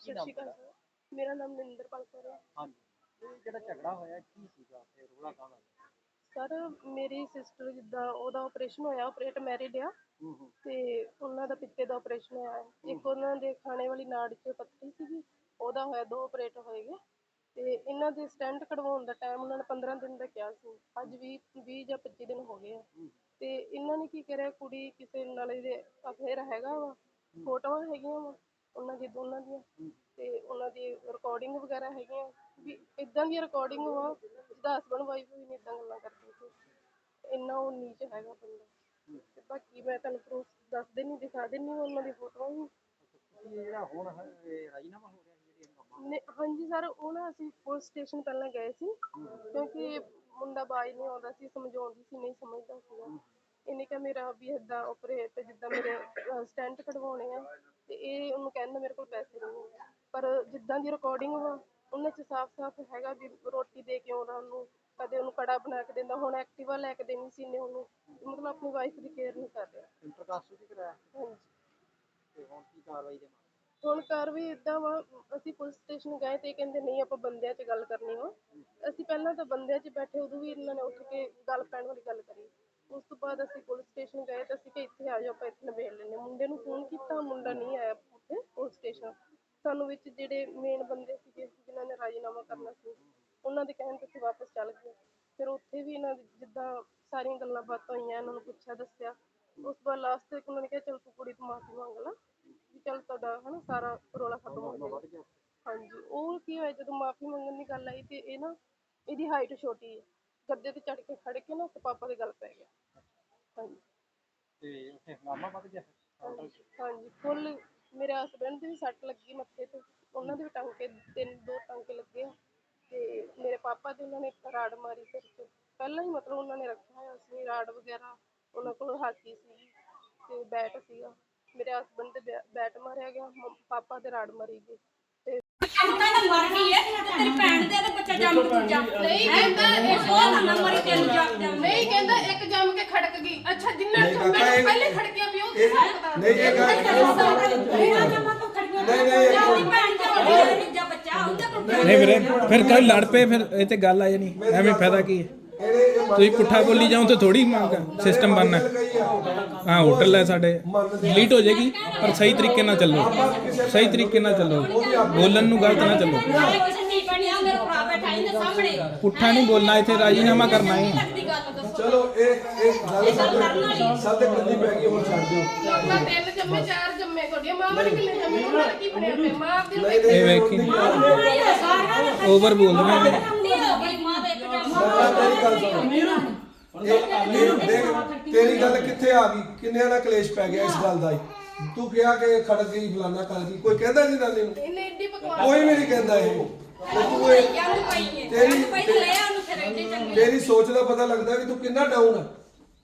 ਸਤਿ ਸ਼੍ਰੀ ਅਕਾਲ ਸਰ। ਮੇਰਾ ਨਾਮ ਨਿੰਦਰਪਾਲ ਕੌਰ ਹੈ। ਹਾਂਜੀ। ਇਹ ਜਿਹੜਾ ਝਗੜਾ ਹੋਇਆ ਕੀ ਸੀਗਾ? ਤੇ ਰੋਲਾ ਕਾਹਦਾ ਸਰ ਮੇਰੀ ਸਿਸਟਰ ਜਿੱਦਾਂ ਉਹਦਾ ਆਪਰੇਸ਼ਨ ਹੋਇਆ ਆਪਰੇਟ ਮੈਰਿਡ ਆ। ਹੂੰ ਹੂੰ। ਤੇ ਉਹਨਾਂ ਦਾ ਪਿੱਤੇ ਦਾ ਆਪਰੇਸ਼ਨ ਹੋਇਆ। ਹੈ। ਇੱਕ ਉਹਨਾਂ ਦੇ ਖਾਣੇ ਵਾਲੀ ਨਾੜ 'ਚ ਪੱਥਰੀ ਸੀਗੀ ਉਹਦਾ ਹੋਇਆ ਦੋ ਆਪਰੇਟ ਹੋਏਗੇ ਤੇ ਇਹਨਾਂ ਦੇ ਸਟੈਂਟ ਕਢਵਾਉਣ ਦਾ ਟਾਈਮ ਉਹਨਾਂ ਨੇ 15 ਦਿਨ ਦਾ ਕਿਹਾ ਸੀ। ਅੱਜ ਵੀ 20 ਜਾਂ 25 ਦਿਨ ਹੋ ਗਏ ਆ। ਤੇ ਇਹਨਾਂ ਨੇ ਕੀ ਕਰਿਆ ਕੁੜੀ ਕਿਸੇ ਨਾਲ ਇਹਦੇ ਅਫੇਅਰ ਹੈਗਾ ਵਾ। ਫੋਟੋਆਂ ਹੈਗੀਆਂ ਵਾ। ਉਹਨਾਂ ਦੀ ਦੋਨਾਂ ਦੀਆਂ। ਤੇ ਉਹਨਾਂ ਦੀ ਰਿਕਾਰਡਿੰਗ ਵਗੈਰਾ ਹੈਗੀਆਂ। ਵੀ ਇਦਾਂ ਦੀ ਰਿਕਾਰਡਿੰਗ ਵਾ ਜਿਹਦਾ ਹਸਬੰਡ ਵਾਈਫ ਵੀ ਨਹੀਂ ਇਦਾਂ ਗੱਲਾਂ ਕਰਦੇ ਸੀ। ਇੰਨਾ ਉਹ ਨੀਚ ਹੈਗਾ ਬੰਦਾ। ਤੇ ਬਾਕੀ ਮੈਂ ਤੁਹਾਨੂੰ ਪ੍ਰੂਫ ਦੱਸ ਦੇਣੀ ਦਿਖਾ ਦੇਣੀ ਉਹਨਾਂ ਦੀ ਫੋਟੋਆਂ ਵੀ। ਇਹ ਜਿਹੜਾ ਹੁਣ ਇਹ ਰਾਜੀਨਾਮਾ ਹੋ ਰਿਹਾ ਸੀ ਜਿਹੜੀ ਨੇ ਹਾਂਜੀ ਸਰ ਉਹ ਨਾ ਅਸੀਂ ਪੁਲਿਸ ਸਟੇਸ਼ਨ ਪਹਿਲਾਂ ਗਏ ਸੀ। ਕਿਉਂਕਿ ਮੁੰਡਾ ਬਾਈ ਨਹੀਂ ਆਉਂਦਾ ਸੀ ਸਮਝਾਉਂਦੀ ਸੀ ਨਹੀਂ ਸਮਝਦਾ ਸੀਗਾ। ਇਹਨੇ ਕਿਹਾ ਮੇਰਾ ਵੀ ਏਦਾਂ ਆਪਰੇਟ ਜਿੱਦਾਂ ਮੇਰੇ ਸਟੈਂਟ ਕਢਵਾਉਣੇ ਆ। ਤੇ ਇਹ ਉਹਨੂੰ ਕਹਿੰਦਾ ਮੇਰੇ ਕੋਲ ਪੈਸੇ ਨਹੀਂ ਹੈ ਪਰ ਜਿੱਦਾਂ ਦੀ ਰਿਕਾਰਡਿੰਗ ਵਾ ਉਹਨਾਂ 'ਚ ਸਾਫ਼-ਸਾਫ਼ ਹੈਗਾ ਵੀ ਰੋਟੀ ਦੇ ਕੇ ਆਉਂਦਾ ਉਹਨੂੰ ਕਦੇ ਉਹਨੂੰ ਕੜਾ ਬਣਾ ਕੇ ਦਿੰਦਾ ਹੁਣ ਐਕਟਿਵਾ ਲੈ ਕੇ ਦੇਣੀ ਸੀ ਨੇ ਉਹਨੂੰ ਮਤਲਬ ਆਪਣੀ ਵਾਈਫ ਦੀ ਕੇਅਰ ਨਹੀਂ ਕਰ ਰਿਹਾ। ਇੰਟਰਕਾਸਟ ਵੀ ਕਰਾਇਆ? ਹਾਂਜੀ। ਤੇ ਹੁਣ ਕੀ ਕਾਰਵਾਈ ਦੇ ਹੁਣ ਕਰ ਵੀ ਇਦਾਂ ਵਾ ਅਸੀਂ ਪੁਲਿਸ ਸਟੇਸ਼ਨ ਗਏ ਤੇ ਇਹ ਕਹਿੰਦੇ ਨਹੀਂ ਆਪਾਂ ਬੰਦਿਆਂ 'ਚ ਗੱਲ ਕਰਨੀ ਵਾ। ਅਸੀਂ ਪਹਿਲਾਂ ਤਾਂ ਬੰਦਿਆਂ 'ਚ ਬੈਠੇ ਉਦੋਂ ਵੀ ਇਹਨਾਂ ਨੇ ਉੱਠ ਕੇ ਗੱਲ ਪੈਣ ਵਾਲੀ ਗੱਲ ਕਰੀ। ਉਸ ਤੋਂ ਬਾਅਦ ਅਸੀਂ ਪੁਲਿਸ ਸਟੇਸ਼ਨ ਗਏ ਤਾਂ ਅਸੀਂ ਕਿ ਇੱਥੇ ਆ ਜਾਓ, ਆਪਾਂ ਇੱਥੇ ਨਿਬੇੜ ਲੈਂਦੇ ਹਾਂ। ਮੁੰਡੇ ਨੂੰ ਫੋਨ ਕੀਤਾ ਮੁੰਡਾ ਨਹੀਂ ਆਇਆ ਉੱਥੇ ਪੁਲਿਸ ਸਟੇਸ਼ਨ ਸਾਨੂੰ ਵਿੱਚ ਜਿਹੜੇ ਮੇਨ ਬੰਦੇ ਸੀਗੇ, ਜਿਨ੍ਹਾਂ ਨੇ ਰਾਜੀਨਾਮਾ ਕਰਨਾ ਸੀ, ਉਹਨਾਂ ਦੇ ਕਹਿਣ ਤੇ ਅਸੀਂ ਵਾਪਸ ਚੱਲ ਗਏ। ਫਿਰ ਉੱਥੇ ਵੀ ਇਹਨਾਂ ਦੀ ਜਿੱਦਾਂ ਸਾਰੀਆਂ ਗੱਲਾਂ ਬਾਤਾਂ ਹੋਈਆਂ, ਇਹਨਾਂ ਨੂੰ ਪੁੱਛਿਆ, ਦੱਸਿਆ। ਉਸ ਤੋਂ ਬਾਅਦ ਲਾਸਟ ਤੇ ਉਹਨਾਂ ਨੇ ਕਿਹਾ, ਚਲ ਤੂੰ ਕੁੜੀ ਤੋਂ ਮਾਫੀ ਮੰਗ ਲੈ, ਵੀ ਚਲ ਤੁਹਾਡਾ ਹਨਾ ਸਾਰਾ ਰੋਲਾ ਖਤਮ ਹੋ ਜਾਏਗਾ। ਹਾਂਜੀ, ਉਹ ਕੀ ਹੋਇਆ, ਜਦੋਂ ਮਾਫੀ ਮੰਗਣ ਦੀ ਗੱਲ ਆਈ ਤੇ ਇਹ ਨਾ, ਇਹਦੀ ਹਾਈਟ ਛੋਟੀ ਹੈ। ਗੱਦੇ ਤੇ ਚੜ ਕੇ ਖੜ ਕੇ ਨਾ ਤੇ ਪਾਪਾ ਦੇ ਗੱਲ ਪੈ ਗਿਆ। ਹਾਂਜੀ। ਤੇ ਉੱਥੇ ਹੰਗਾਮਾ ਵੱਧ ਗਿਆ 'ਚ। ਹਾਂਜੀ ਫੁੱਲ ਮੇਰੇ ਹਸਬੰਡ ਦੀ ਵੀ ਸੱਟ ਲੱਗੀ ਮੱਥੇ ਤੇ। ਉਹਨਾਂ ਦੇ ਵੀ ਟਾਂਕੇ ਤਿੰਨ ਦੋ ਟਾਂਕੇ ਲੱਗੇ ਆ। ਤੇ ਮੇਰੇ ਪਾਪਾ ਦੇ ਉਹਨਾਂ ਨੇ ਇੱਕ ਰਾੜ ਮਾਰੀ ਸਿਰ 'ਚ ਪਹਿਲਾਂ ਹੀ ਮਤਲਬ ਉਹਨਾਂ ਨੇ ਰੱਖਿਆ ਹੋਇਆ ਸੀ ਰਾੜ ਵਗੈਰਾ। ਉਹਨਾਂ ਕੋਲ ਹਾਕੀ ਸੀ ਤੇ ਬੈਟ ਸੀਗਾ। ਮੇਰੇ ਹਸਬੰਡ ਦੇ ਬੈ- ਬੈਟ ਮਾਰਿਆ ਗਿਆ। ਮੰਮ- ਪਾਪਾ ਦੇ ਰਾੜ ਮਾਰੀ ਗਈ। ਤੇ ਅੰਕਲ ਤਾਂ ਮਰ ਗਈ ਹੈ ਤੇ ਤੇਰੀ ਭੈਣ ਦੇ ਤੇ ਬੱਚਾ ਜੰਮ ਕੇ ਦੂਜਾ। ਨਹੀਂ ਕਹਿੰਦਾ ਇਹ ਉਹ ਨਾ ਮਰੀ ਤੈਨੂੰ ਜੰਮ ਜੰਮ। ਨਹੀਂ ਕਹਿੰਦਾ ਇੱਕ ਜੰਮ ਕੇ ਖੜਕ ਗਈ। ਅੱਛਾ ਜਿੰਨਾ ਨਹੀਂ ਜੰਮੇ ਕਾਕਾ, ਇਹ- ਪਹਿਲੇ ਖੜਕਿਆ ਵੀ ਉਹ ਇਹ- ਪਤਾ? ਨਹੀਂ ਇਹ ਤੋਂ ਨਹੀਂ, ਵੀਰੇ ਫਿਰ ਕੱਲ ਲੜ ਪਏ ਫਿਰ ਇਹ ਤੇ ਗੱਲ ਆ ਜਾਣੀ। ਐਵੇਂ ਫਾਇਦਾ ਕੀ ਹੈ? ਤੁਸੀਂ ਪੁੱਠਾ ਬੋਲੀ ਜਾਓ ਤੇ ਥੋੜੀ ਮੰਗ ਸਿਸਟਮ ਬਣਨਾ। ਹਾਂ ਹੋਟਲ ਹੈ ਸਾਡੇ। ਡਿਲੀਟ ਹੋ ਜਾਏਗੀ ਪਰ ਸਹੀ ਤਰੀਕੇ ਨਾਲ ਚੱਲੋ। ਸਹੀ ਤਰੀਕੇ ਨਾਲ ਚੱਲੋ। ਬੋਲਣ ਨੂੰ ਗਲਤ ਨਾ ਚੱਲੋ ਨਾਲੇ ਕਿਸੇ ਨਹੀਂ ਬਣਿਆ ਮੇਰੇ ਭਰਾ ਬੈਠਾ ਇਹਦੇ ਸਾਹਮਣੇ ਪੁੱਠਾ ਨਹੀਂ ਬੋਲਣਾ ਇੱਥੇ ਰਾਜੀਨਾਮਾ ਕਰਨਾ ਹੈ ਲੱਗਦੀ ਗੱਲ ਦੱਸੋ। ਚਲੋ ਇਹ ਇਹ ਗੱਲ ਸਾਡੇ ਸਾਡੇ ਕੰਨੀ ਪੈ ਗਈ ਹੁਣ ਛੱਡ ਦਿਓ। ਪਾਪਾ ਤਿੰਨ ਜੰਮੇ ਚਾਰ ਜੰਮੇ ਤੁਹਾਡੀਆਂ ਮਾਂ ਨੇ ਕਿੰਨੇ ਜੰਮੇ? ਉਹਨਾਂ ਦਾ ਕੀ ਬਣਿਆ ਪਿਆ? ਮਾਂ ਆਪਦੀ ਨੂੰ ਇਹ ਵੇਖੀ ਓਵਰ ਬੜੀ ਮਾਂ ਦਾ ਮੈਂ ਤੇਰੀ ਗੱਲ ਸੁਣ। ਇਹ ਇਹ ਦੇਖ ਤੇਰੀ ਗੱਲ ਕਿੱਥੇ ਆ ਗਈ? ਕਿੰਨਿਆਂ ਨਾਲ ਕਲੇਸ਼ ਪੈ ਗਿਆ ਇਸ ਗੱਲ ਦਾ ਹੀ? ਤੂੰ ਕਿਹਾ ਕਿ ਖੜਕ ਗਈ ਫਲਾਨਾ ਕਰ ਗਈ। ਕੋਈ ਕਹਿੰਦਾ ਨਹੀਂ ਨਾਨੀ ਨੂੰ? ਇਹਨੇ ਏਡੀ ਬਕਵਾਸ ਕੋਈ ਵੀ ਨਹੀਂ ਕਹਿੰਦਾ ਇਹ। ਤੇ ਤੂੰ ਜੰਮ ਪਈ ਹੈ ਤੇਰੀ- ਜੰਮ ਪਈ ਤੇ ਲੈ ਉਹਨੂੰ ਫਿਰ ਇੰਨੇ ਚੰਗੇ ਤੇਰੀ ਸੋਚ ਦਾ ਪਤਾ ਲੱਗਦਾ ਵੀ ਤੂੰ ਕਿੰਨਾ ਡਾਊਨ ਆ।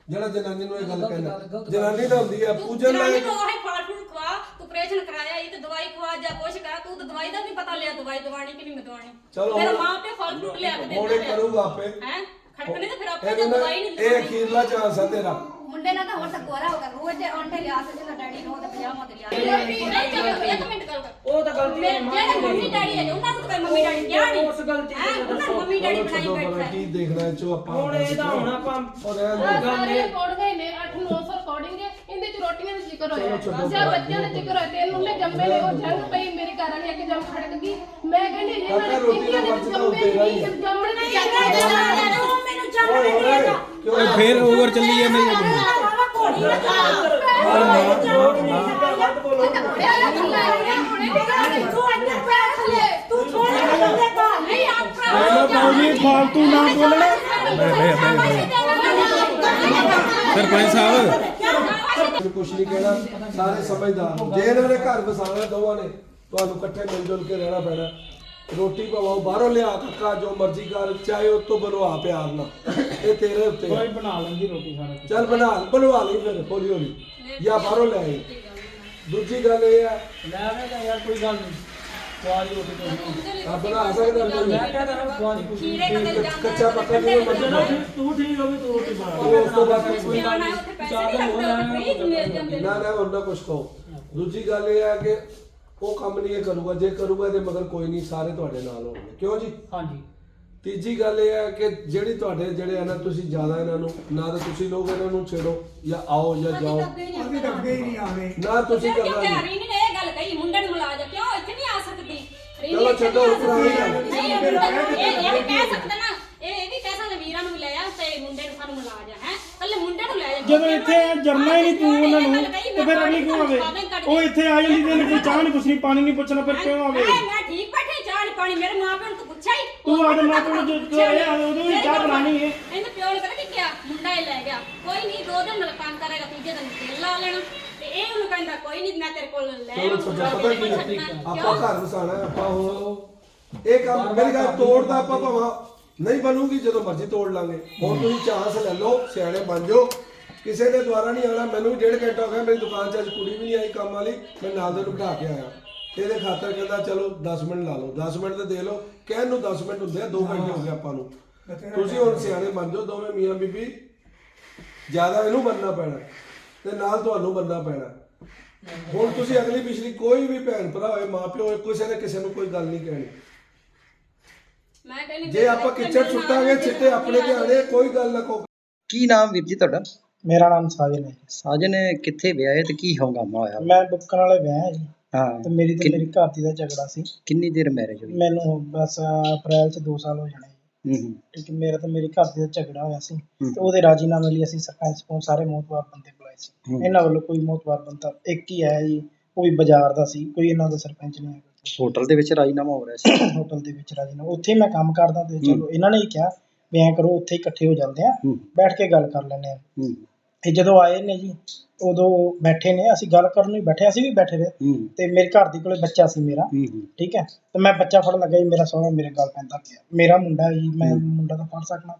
ਜਿਹੜਾ ਜਨਾਨੀ ਨੂੰ ਇਹ ਗੱਲ ਕਹਿੰਦਾ। ਜਨਾਨੀ ਤਾਂ ਹੁੰਦੀ ਆ ਪੂਜਨ ਜਨਾਨੀ ਲਾਇਕ ਨੂੰ ਉਹ ਫਲ ਫਰੂਟ ਖਵਾ ਤੂੰ ਆਪਰੇਸ਼ਨ ਕਰਾਇਆ ਇਹ ਤੇ ਦਵਾਈ ਖਵਾ ਜਾਂ ਕੁਛ ਕਰਾ ਤੂੰ ਤਾਂ ਦਵਾਈ ਦਾ ਵੀ ਪਤਾ ਲਿਆ ਦਵਾਈ ਦਵਾਣੀ ਕਿ ਨਹੀਂ ਦਵਾਣੀ ਚਲੋ ਮੇਰਾ ਮਾਂ ਪਿਓ ਫਲ ਫਰੂਟ ਲਿਆ ਕੇ ਹੁਣ ਇਹ ਦਿੰਦਾ ਕਰੂਗਾ ਆਪੇ। ਹੈ? ਖੜਕਣੇ ਤਾਂ ਫਿਰ ਆਪੇ ਤਾਂ ਦਵਾਈ ਨਹੀਂ ਇਹ ਅਖੀਰਲਾ ਚਾਂਸ ਆ ਤੇਰਾ। ਮੁੰਡੇ ਨਾਲ ਤਾਂ ਹੋਰ ਸਕੋਰਾ ਹੋਗਾ ਰੋਜ਼ ਦੇ ਆਂਡੇ ਲਿਆ ਤੇ ਜਿਹੜਾ ਡੈਡੀ ਨੂੰ ਉਹਦੇ ਪਜਾਮਾ ਤੇ ਲਿਆ ਨਹੀਂ ਚੱਲ ਇੱਕ ਮਿੰਟ ਗੱਲ ਕਰ। ਉਹ ਤਾਂ ਗਲਤੀ ਹੈ ਮਾਂ ਜਿਹੜੇ ਮੰਮੀ ਡੈਡੀ ਹੈ ਉਹਨਾਂ ਨੂੰ ਤਾਂ ਕੋਈ ਮੰਮੀ ਡੈਡੀ ਕਿਹਾ ਨਹੀਂ ਉਸ ਗਲਤੀ ਹੈਂ? ਉਹਨਾਂ ਨੂੰ ਮੰਮੀ ਡੈਡੀ ਬਣਾਈ ਬੈਠਾ ਕੀ ਦੇਖਣਾ ਚੋ ਆਪਾਂ ਹੁਣ ਇਹਦਾ ਹੁਣ ਆਪਾਂ। ਸਾਰੇ ਰਿਕਾਰਡ ਗਏ ਨੇ 8-900 ਰਿਕਾਰਡਿੰਗ ਹੈ ਇਹਦੇ ਚ ਰੋਟੀਆਂ ਦਾ ਜ਼ਿਕਰ ਹੋਇਆ ਜਾਂ ਬੱਚਿਆਂ ਦਾ ਜ਼ਿਕਰ ਹੋਇਆ ਤੇ ਉਹਨੇ ਜੰਮੇ ਨੇ ਉਹ ਜੰਗ ਪਈ ਮੇਰੀ ਘਰ ਵਾਲੀ ਇੱਕ ਜੰਮ ਖੜਕ ਗਈ। ਮੈਂ ਕਹਿੰਦੀ ਇਹਨਾਂ ਨੇ ਰੋਟੀ ਦਾ ਤਾਂ ਜੰਮੇ ਨਹੀਂ ਹੈ। ਜੰਮਣ ਦੀ ਓਏ, ਨਹੀਂ ਫਿਰ ਓਵਰ ਚੱਲੀ ਜਾਂਦੇ ਘੋੜੀ ਨਾ ਫਾਲਤੂ ਨਾ ਬੋਲਣਾ ਸਰਪੰਚ ਸਾਹਿਬ ਕੁਝ ਨਹੀਂ ਕਹਿਣਾ ਸਾਰੇ ਸਮਝਦਾਰ ਜੇ ਇਹਨਾਂ ਨੇ ਘਰ ਵਸਾਉਣਾ ਦੋਵਾਂ ਨੇ ਤੁਹਾਨੂੰ ਇਕੱਠੇ ਮਿਲ ਜੁਲ ਕੇ ਰਹਿਣਾ ਪੈਣਾ ਰੋਟੀ ਪਵਾਓ ਬਾਹਰੋਂ ਲਿਆ ਕੱਕਾ ਜੋ ਮਰਜ਼ੀ ਕਰ ਚਾਹੇ ਉਹ ਤੋਂ ਬਣਵਾ ਪਿਆਰ ਨਾਲ। ਇਹ ਤੇਰੇ ਉੱਤੇ ਕੋਈ ਆ। ਬਣਾ ਲੈਂਦੀ ਰੋਟੀ ਸਾਰਾ ਕੁਛ। ਚੱਲ ਬਣਾ ਬਣਵਾ ਲਈ ਫਿਰ ਹੌਲੀ ਹੌਲੀ ਜਾਂ ਬਾਹਰੋਂ ਲੈ ਆਈ ਦੂਜੀ ਗੱਲ ਇਹ ਹੈ ਲੈ ਆਵੇਂਗਾ ਯਾਰ ਕੋਈ ਗੱਲ ਨਹੀਂ। ਸਵਾਦ ਰੋਟੀ ਤੋਂ ਆ ਬਣਾ ਸਕਦਾ ਕੋਈ ਮੈਂ ਕਹਿੰਦਾ ਹਾਂ ਸਵਾਦ ਕੁਛ ਨਹੀਂ। ਖੀਰੇ ਕਦੇ ਜਾਂਦਾ ਕੱਚਾ ਪੱਕਾ ਨਹੀਂ ਮਰਜ਼ੀ ਚਲੋ ਠੀਕ- ਤੂੰ ਠੀਕ ਹੋਵੇ ਤੂੰ ਰੋਟੀ ਬਣਾ ਉਸ ਤੋਂ ਬਾਅਦ ਕੋਈ ਗੱਲ ਨਹੀਂ ਚਾਹ ਦਾ ਹੋ ਜਾਣਾ ਮਿਲ ਜਾਂਦੇ ਨਾ। ਨਾ ਉਹਨਾਂ ਕੁਝ ਕਹੋ। ਦੂਜੀ ਗੱਲ ਇਹ ਹੈ ਕਿ ਉਹ ਕੰਮ ਨਹੀਂ ਇਹ ਕਰੂਗਾ ਜੇ ਕਰੂਗਾ ਤੇ ਮਗਰ ਕੋਈ ਨਹੀਂ ਸਾਰੇ ਤੁਹਾਡੇ ਨਾਲ ਹੋਣਗੇ। ਕਿਉਂ ਜੀ? ਹਾਂਜੀ। ਤੀਜੀ ਗੱਲ ਇਹ ਹੈ ਕਿ ਜਿਹੜੀ ਤੁਹਾਡੇ ਜਿਹੜੇ ਆ ਨਾ ਤੁਸੀਂ ਜ਼ਿਆਦਾ ਇਹਨਾਂ ਨੂੰ ਨਾ ਤਾਂ ਤੁਸੀਂ ਲੋਕ ਇਹਨਾਂ ਨੂੰ ਛੇੜੋ ਜਾਂ ਆਓ ਜਾਂ ਜਾਓ। ਅਸੀਂ ਤਾਂ ਅੱਗੇ ਹੀ ਨਹੀਂ ਆਵੇਂ। ਨਾ ਤੁਸੀਂ ਕਰਨਾ ਕਿ ਜੀ ਰੀਨੀ ਨੇ ਇਹ ਗੱਲ ਕਹੀ ਮੁੰਡੇ ਨੂੰ ਮਿਲਾ ਜਾ ਕਿਉਂ ਇੱਥੇ ਨਹੀਂ ਆ ਸਕਦੀ? ਚਲੋ ਛੱਡੋ, ਨਹੀਂ ਆ। ਗੱਲ। ਨਹੀਂ ਇਹ ਕਹਿ ਸਕਦਾ ਨਾ ਇਹ ਇਹ ਵੀ ਕਹਿ ਸਕਦਾ ਵੀਰਾਂ ਨੂੰ ਵੀ ਲੈ ਆ ਤੇ ਮੁੰਡੇ ਨੂੰ ਸਾਨੂੰ ਮਿਲਾ ਜਾ ਹੈ ਕੱਲੇ ਮੁੰਡੇ ਨੂੰ ਲੈ ਜਾ ਜਦੋਂ ਇੱਥੇ ਜਰਨਾ ਹੀ ਨਹੀਂ ਤੂੰ ਉਹਨਾਂ ਨੂੰ ਤੇ ਫਿਰ ਅਗਲੀ ਕਿਉਂ ਆਵੇ? ਉਹ ਇੱਥੇ ਆ ਜਾਂਦੀ ਤੇ ਕੋਈ ਚਾਹ ਨਹੀਂ ਪੁੱਛਣੀ ਪਾਣੀ ਨਹੀਂ ਪੁੱਛਣਾ ਫਿਰ ਕਿਉਂ ਆਵੇ? ਮੈਂ ਮੈਂ ਠੀਕ ਬੈਠੇ ਚਾਹ ਨਹੀਂ ਪਾਣੀ ਮੇਰੇ ਮਾਂ ਪਿਓ ਨੂੰ ਤੂੰ ਪੁੱਛਿਆ ਹੀ। ਤੂੰ ਆਦੇ ਮਾਂ ਪਿਓ ਨੂੰ ਜੋ ਜੋ ਇਹ ਆਵੇ ਉਦੋਂ ਹੀ ਚਾਹ ਬਣਾਣੀ ਹੈ। ਇਹਨੇ ਪਿਓ ਨੇ ਪਤਾ ਕੀ ਕਿਹਾ? ਮੁੰਡਾ ਹੀ ਲੈ ਗਿਆ। ਕੋਈ ਨਹੀਂ ਦੋ ਦਿਨ ਨਾਲ ਕੰਮ ਕਰੇਗਾ ਤੀਜੇ ਦਿਨ ਤੇਲ ਲਾ ਲੈਣਾ। ਤੇ ਇਹ ਉਹਨੂੰ ਕਹਿੰਦਾ ਕੋਈ ਨਹੀਂ ਮੈਂ ਤੇਰੇ ਕੋਲ ਲੈ ਆਉਂਗਾ ਪਤਾ ਕੀ? ਆਪਾਂ ਘਰ ਵਸਾਣਾ ਆਪਾਂ ਉਹ ਇਹ ਕੰਮ ਮੇਰੀ ਗੱਲ ਤੋੜਦਾ ਆਪਾਂ ਭਾਵਾਂ। ਨਹੀਂ ਬਣੂਗੀ ਜਦੋਂ ਮਰਜ਼ੀ ਤੋੜ ਲਾਂਗੇ। ਹੁਣ ਤੁਸੀਂ ਚਾਂਸ ਲੈ ਲਓ ਸਿਆਣੇ ਬਣ ਜਾਓ। ਕਿਸੇ ਦੇ ਦੁਆਰਾ ਨਹੀਂ ਆਣਾ ਮੈਨੂੰ ਡੇਢ ਘੰਟਾ ਹੋ ਗਿਆ ਮੇਰੀ ਦੁਕਾਨ 'ਚ ਅੱਜ ਕੁੜੀ ਵੀ ਨਹੀਂ ਆਈ ਕੰਮ ਵਾਲੀ ਮੈਂ ਨਾਲ ਦੇ ਨੂੰ ਬਿਠਾ ਕੇ ਆਇਆ। ਇਹਦੇ ਖਾਤਰ ਕਹਿੰਦਾ ਚਲੋ 10 ਮਿੰਟ ਲਾ ਲਓ 10 ਮਿੰਟ ਤੇ ਦੇ ਲਓ। ਕਹਿਣ ਨੂੰ 10 ਮਿੰਟ ਹੁੰਦੇ ਆ 2 ਘੰਟੇ ਹੋ ਗਏ ਆਪਾਂ ਨੂੰ। ਤੁਸੀਂ ਹੁਣ ਸਿਆਣੇ ਬਣ ਜਾਓ ਦੋਵੇਂ ਮੀਆਂ ਬੀਬੀ ਜ਼ਿਆਦਾ ਇਹਨੂੰ ਬੰਨਣਾ ਪੈਣਾ ਤੇ ਨਾਲ ਤੁਹਾਨੂੰ ਬੰਨਣਾ ਪੈਣਾ। ਹੁਣ ਤੁਸੀਂ ਅਗਲੀ ਪਿਛਲੀ ਕੋਈ ਵੀ ਭੈਣ ਭਰਾ ਹੋਏ ਮਾਪਿਓ ਹੋਏ ਕਿਸੇ ਨੇ ਕਿਸੇ ਨੂੰ ਕੋਈ ਗੱਲ ਨਹੀਂ ਕਹਿਣੀ। ਮੈਂ ਕਹਿੰਦੀ ਜੇ ਆਪਾਂ ਕਿੱਚੜ ਸੁੱਟਾਂਗੇ ਚਿੱਟੇ ਆਪਣੇ ਤੇ ਆਣੇ ਕੋਈ ਗੱਲ ਨਾ ਕਹੋ। ਕੀ ਨਾਮ ਵੀਰ ਜੀ ਤੁਹਾਡਾ? ਮੇਰਾ ਨਾਮ ਸਾਜਨ ਹੈ ਸਾਜਨ ਕਿੱਥੇ ਵਿਆਹੇ ਤੇ ਕੀ ਹੰਗਾਮਾ ਹੋਇਆ ਮੈਂ ਬੁੱਕਣ ਵਾਲੇ ਵਿਆਹ ਜੀ। ਹਾਂ। ਤੇ ਮੇਰੀ ਤੇ ਮੇਰੀ ਘਰ ਦੀ ਦਾ ਝਗੜਾ ਸੀ। ਕਿੰਨੀ ਦੇਰ ਮੈਰਿਜ ਹੋਈ? ਮੈਨੂੰ ਬਸ ਅਪ੍ਰੈਲ ਚ 2 ਸਾਲ ਹੋ ਜਾਣੇ ਹੂੰ ਹੂੰ। ਠੀਕ ਹੈ ਮੇਰਾ ਤੇ ਮੇਰੀ ਘਰ ਦੀ ਦਾ ਝਗੜਾ ਹੋਇਆ ਸੀ। ਤੇ ਉਹਦੇ ਰਾਜੀਨਾਮੇ ਲਈ ਅਸੀਂ ਸਰਪੰਚ ਕੋਲ ਸਾਰੇ ਮੋਤਬਾਰ ਬੰਦੇ ਬੁਲਾਏ ਸੀ। ਇਹਨਾਂ ਵੱਲੋਂ ਕੋਈ ਮੋਤਬਾਰ ਬੰਦਾ ਇੱਕ ਹੀ ਆਇਆ ਜੀ। ਉਹ ਵੀ ਬਾਜ਼ਾਰ ਦਾ ਸੀ। ਕੋਈ ਇਹਨਾਂ ਦਾ ਸਰਪੰਚ ਨਹੀਂ ਹੈਗਾ। ਹੋਟਲ ਦੇ ਵਿੱਚ ਰਾਜੀਨਾਮਾ ਹੋ ਰਿਹਾ ਸੀ? ਹੋਟਲ ਦੇ ਵਿੱਚ ਰਾਜੀਨਾਮਾ। ਉੱਥੇ ਮੈਂ ਕੰਮ ਕਰਦਾ ਤੇ ਚਲੋ ਇਹਨਾਂ ਨੇ ਹੀ ਕਿਹਾ ਵੀ ਐਂ ਕਰੋ ਉੱਥੇ ਹੀ ਇਕੱਠੇ ਹੋ ਜਾਂਦੇ ਆ। ਹੂੰ। ਬੈਠ ਕੇ ਗੱਲ ਕਰ ਲੈਂਦੇ ਆ। ਹੂੰ। ਇਹ ਜਦੋਂ ਆਏ ਨੇ ਜੀ ਉਦੋਂ ਬੈਠੇ ਨੇ ਅਸੀਂ ਗੱਲ ਕਰਨ ਨੂੰ ਹੀ ਬੈਠੇ ਅਸੀਂ ਵੀ ਬੈਠੇ ਰਹੇ। ਤੇ ਮੇਰੇ ਘਰ ਦੀ ਕੋਲੇ ਬੱਚਾ ਸੀ ਮੇਰਾ। ਠੀਕ ਹੈ? ਤੇ ਮੈਂ ਬੱਚਾ ਫੜਨ ਲੱਗਾ ਜੀ ਮੇਰਾ ਸਹੁਰਾ ਮੇਰੇ ਗੱਲ ਪੈਂਦਾ ਪਿਆ। ਮੇਰਾ ਮੁੰਡਾ ਜੀ ਮੈਂ ਮੁੰਡਾ ਤਾਂ ਫੜ ਸਕਣਾ।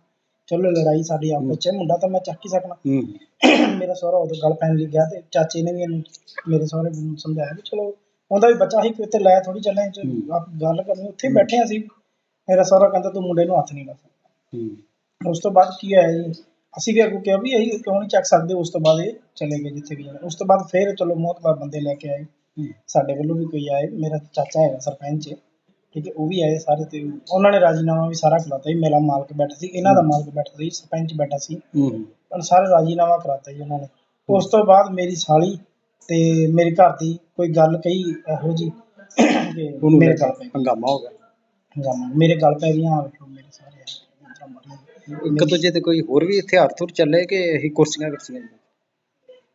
ਚਲੋ ਲੜਾਈ ਸਾਡੀ ਆਪਸ ਵਿੱਚ ਹੈ ਮੁੰਡਾ ਤਾਂ ਮੈਂ ਚੱਕ ਹੀ ਸਕਣਾ। ਮੇਰਾ ਸਹੁਰਾ ਉਦੋਂ ਗੱਲ ਪੈਣ ਲਈ ਗਿਆ ਤੇ ਚਾਚੇ ਨੇ ਵੀ ਇਹਨੂੰ ਮੇਰੇ ਸਹੁਰੇ ਨੂੰ ਸਮਝਾਇਆ ਵੀ ਚਲੋ ਉਹਦਾ ਵੀ ਬੱਚਾ ਹੀ ਕਿਤੇ ਲੈ ਥੋੜੀ ਚੱਲੇ ਚ ਆਪ ਗੱਲ ਕਰਨੀ ਉੱਥੇ ਬੈਠੇ ਅਸੀਂ। ਮੇਰਾ ਸਹੁਰਾ ਕਹਿੰਦਾ ਤੂੰ ਮੁੰਡੇ ਨੂੰ ਹੱਥ ਨਹੀਂ ਲਾ ਸਕਦਾ। ਉਸ ਤੋਂ ਬਾਅਦ ਕੀ ਹੋਇਆ ਜੀ? ਅਸੀਂ ਵੀ ਅੱਗੋਂ ਕਿਹਾ ਵੀ ਅਸੀਂ ਕਿਉਂ ਨਹੀਂ ਚੱਕ ਸਕਦੇ ਉਸ ਤੋਂ ਬਾਅਦ ਇਹ ਚਲੇ ਗਏ ਜਿੱਥੇ ਵੀ ਜਾਣਾ। ਉਸ ਤੋਂ ਬਾਅਦ ਫਿਰ ਚਲੋ ਮੋਤਬਾਰ ਬੰਦੇ ਲੈ ਕੇ ਆਏ। ਸਾਡੇ ਵੱਲੋਂ ਵੀ ਕੋਈ ਆਏ। ਮੇਰਾ ਚਾਚਾ ਹੈਗਾ ਸਰਪੰਚ। ਠੀਕ ਹੈ ਉਹ ਵੀ ਆਏ ਸਾਰੇ ਤੇ ਉਹਨਾਂ ਨੇ ਰਾਜੀਨਾਮਾ ਵੀ ਸਾਰਾ ਕਰਾਤਾ ਜੀ। ਮੇਰਾ ਮਾਲਕ ਬੈਠਾ ਸੀ ਇਹਨਾਂ ਦਾ ਮਾਲਕ ਬੈਠਾ ਸੀ ਸਰਪੰਚ ਬੈਠਾ ਸੀ। ਹੂੰ। ਉਹਨਾਂ ਸਾਰੇ ਰਾਜੀਨਾਮਾ ਕਰਾਤਾ ਜੀ ਉਹਨਾਂ ਨੇ। ਉਸ ਤੋਂ ਬਾਅਦ ਮੇਰੀ ਸਾਲੀ ਤੇ ਮੇਰੇ ਘਰ ਦੀ ਕੋਈ ਗੱਲ ਕਹੀ ਇਹੋ ਜੀ ਮੇਰੇ ਗੱਲ ਪੈ ਹੰਗਾਮਾ ਹੋ ਗਿਆ। ਹੰਗਾਮਾ। ਮੇਰੇ ਗੱਲ ਪੈ ਗਈਆਂ ਆਹ ਵੇਖੋ ਮੇਰੇ ਸਾਰੇ। ਇੱਕ ਦੂਜੇ ਤੇ ਕੋਈ ਹੋਰ ਵੀ ਹਥਿਆਰ ਥੁਰ ਚੱਲੇ ਕਿ ਇਹੀ ਕੁਰਸੀਆਂ ਕੁਰਸੀਆਂ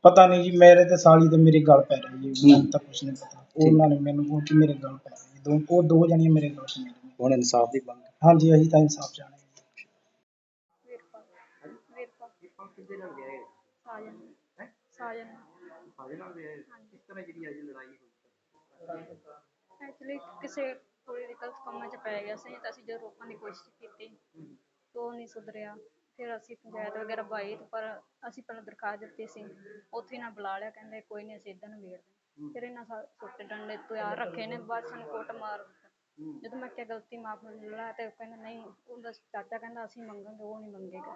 ਪਤਾ ਨਹੀਂ ਜੀ ਮੇਰੇ ਤੇ ਸਾਲੀ ਤੇ ਮੇਰੀ ਗੱਲ ਪੈ ਰਹੀ ਜੀ ਮੈਨੂੰ ਤਾਂ ਕੁਝ ਨਹੀਂ ਪਤਾ। ਉਹਨਾਂ ਨੇ ਮੈਨੂੰ ਕਿਹਾ ਕਿ ਮੇਰੇ ਗੱਲ ਪੈ ਰਹੀ ਦੋ ਉਹ ਦੋ ਜਣੀਆਂ ਮੇਰੇ ਗੱਲ ਪੈ ਰਹੀਆਂ ਹੁਣ ਇਨਸਾਫ ਦੀ ਮੰਗ। ਹਾਂਜੀ ਅਸੀਂ ਤਾਂ ਇਨਸਾਫ ਚਾਹੁੰਦੇ ਹਾਂ। ਸਾਜਨ ਸਾਜਨ ਐਕਚੁਅਲੀ ਕਿਸੇ ਕੁੜੀ ਦੇ ਗਲਤ ਕੰਮਾਂ 'ਚ ਪੈ ਗਿਆ ਸੀ ਤਾਂ ਅਸੀਂ ਜਦੋਂ ਰੋਕਣ ਦੀ ਕੋਸ਼ਿਸ਼ ਕੀਤੀ। ਤਾਂ ਉਹ ਨਹੀਂ ਸੁਧਰਿਆ। ਫਿਰ ਅਸੀਂ ਪੰਚਾਇਤ ਵਗੈਰਾ ਬਾਈ ਤੇ ਪਰ ਅਸੀਂ ਪਹਿਲਾਂ ਦਰਖਾਸਤ ਦਿੱਤੀ ਸੀ। ਉੱਥੇ ਨਾ ਬੁਲਾ ਲਿਆ ਕਹਿੰਦੇ ਕੋਈ ਨਹੀਂ ਅਸੀਂ ਇਦਾਂ ਨੂੰ ਵੇੜ ਦਿੰਦੇ ਫਿਰ ਇਹਨਾਂ ਸਾ ਸੁੱਟ ਡੰਡੇ ਤਿਆਰ ਰੱਖੇ ਨੇ ਬਸ ਸਾਨੂੰ ਕੁੱਟ ਮਾਰ ਦਿੱਤਾ। ਜਦੋਂ ਮੈਂ ਕਿਹਾ ਗਲਤੀ ਮਾਫ ਕਰ ਲੈ ਤੇ ਉਹ ਕਹਿੰਦਾ ਨਹੀਂ ਉਹਦਾ ਚਾਚਾ ਕਹਿੰਦਾ ਅਸੀਂ ਮੰਗਾਂਗੇ ਉਹ ਨਹੀਂ ਮੰਗੇਗਾ।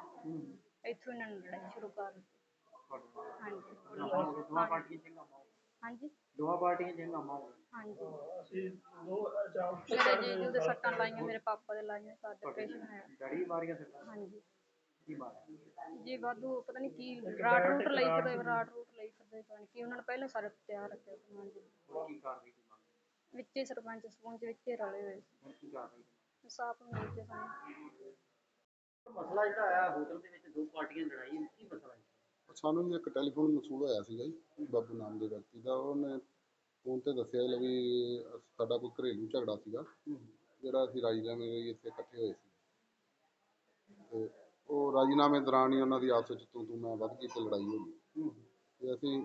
ਇੱਥੋਂ ਇਹਨਾਂ ਨੇ ਲੜਾਈ ਸ਼ੁਰੂ ਕਰ ਦਿੱਤੀ। ਹਾਂਜੀ ਹਾਂਜੀ। ਦੋਵਾਂ ਪਾਰਟੀਆਂ ਚ ਹੰਗਾਮਾ ਹੋ ਗਿਆ ਹਾਂਜੀ ਮੇਰੇ ਜੀਜੂ ਦੇ ਸੱਟਾਂ ਲਾਈਆਂ ਮੇਰੇ ਪਾਪਾ ਦੇ ਲਾਈਆਂ ਸਾਡੇ ਆਪਰੇਸ਼ਨ ਹੈ। ਡੜੀ ਮਾਰੀਆਂ ਸੱਟਾਂ? ਹਾਂਜੀ। ਕੀ ਮਾਰਿਆ? ਜੀ ਵਾਧੂ ਪਤਾ ਨਹੀਂ ਕੀ ਰਾਟ ਰੂਟ ਲਈ ਫਿਰਦੇ ਰਾਟ ਰੂਟ ਲਈ ਫਿਰਦੇ ਪਤਾ ਨਹੀਂ ਕੀ ਉਹਨਾਂ ਨੇ ਪਹਿਲਾਂ ਸਾਰੇ ਤਿਆਰ ਰੱਖਿਆ ਹਾਂਜੀ ਕੀ ਕਾਰਵਾਈ ਦੀ ਮੰਗ? ਵਿੱਚੇ ਸਰਪੰਚ ਸਰਪੰਚ ਵਿੱਚੇ ਰਲੇ ਹੋਏ। ਕੀ ਕਾਰਵਾਈ ਸਾਫ਼ ਮਿਲ ਕੇ ਸਾਨੂੰ ਮਸਲਾ ਜਿਹੜਾ ਆਇਆ ਹੋਟਲ ਦੇ ਵਿੱਚ ਦੋ ਪਾਰਟੀਆਂ ਲੜਾਈ ਕੀ ਮਸਲਾ ਹੈ? ਸਾਨੂੰ ਇੱਕ ਟੈਲੀਫੋਨ ਮਸੂਲ ਹੋਇਆ ਸੀਗਾ ਜੀ ਬਾਬੂ ਨਾਮ ਦੇ ਵਿਅਕਤੀ ਦਾ ਉਹਨੇ ਫੋਨ ਤੇ ਦੱਸਿਆ ਸੀ ਵੀ ਸਾਡਾ ਕੋਈ ਘਰੇਲੂ ਝਗੜਾ ਸੀਗਾ ਜਿਹੜਾ ਅਸੀਂ ਰਾਜੀਨਾਮੇ ਲਈ ਇੱਥੇ ਇਕੱਠੇ ਹੋਏ ਸੀ। ਤੇ ਉਹ ਰਾਜੀਨਾਮੇ ਦੌਰਾਨ ਹੀ ਉਹਨਾਂ ਦੀ ਆਪਸ ਵਿੱਚ ਤੂੰ ਤੂੰ ਮੈਂ ਵੱਧ ਗਈ ਤੇ ਲੜਾਈ ਹੋ। ਗਈ ਤੇ ਅਸੀਂ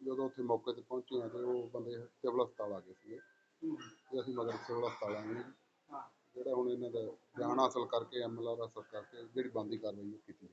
ਜਦੋਂ ਉੱਥੇ ਮੌਕੇ ਤੇ ਪਹੁੰਚੇ ਹਾਂ ਤੇ ਉਹ ਬੰਦੇ ਸਿਵਲ ਹਸਪਤਾਲ ਆ ਗਏ ਸੀਗੇ। ਤੇ ਅਸੀਂ ਮਗਰ ਸਿਵਲ ਹਸਪਤਾਲ ਹਾਂ। ਜੀ। ਜਿਹੜਾ ਹੁਣ ਇਹਨਾਂ ਦਾ ਬਿਆਨ ਹਾਸਲ ਕਰਕੇ ਐਮਐਲਆਰ ਹਾਸਲ ਕਰਕੇ ਜਿਹੜੀ ਬਣਦੀ ਕਾਰਵਾਈ ਉਹ ਕੀਤੀ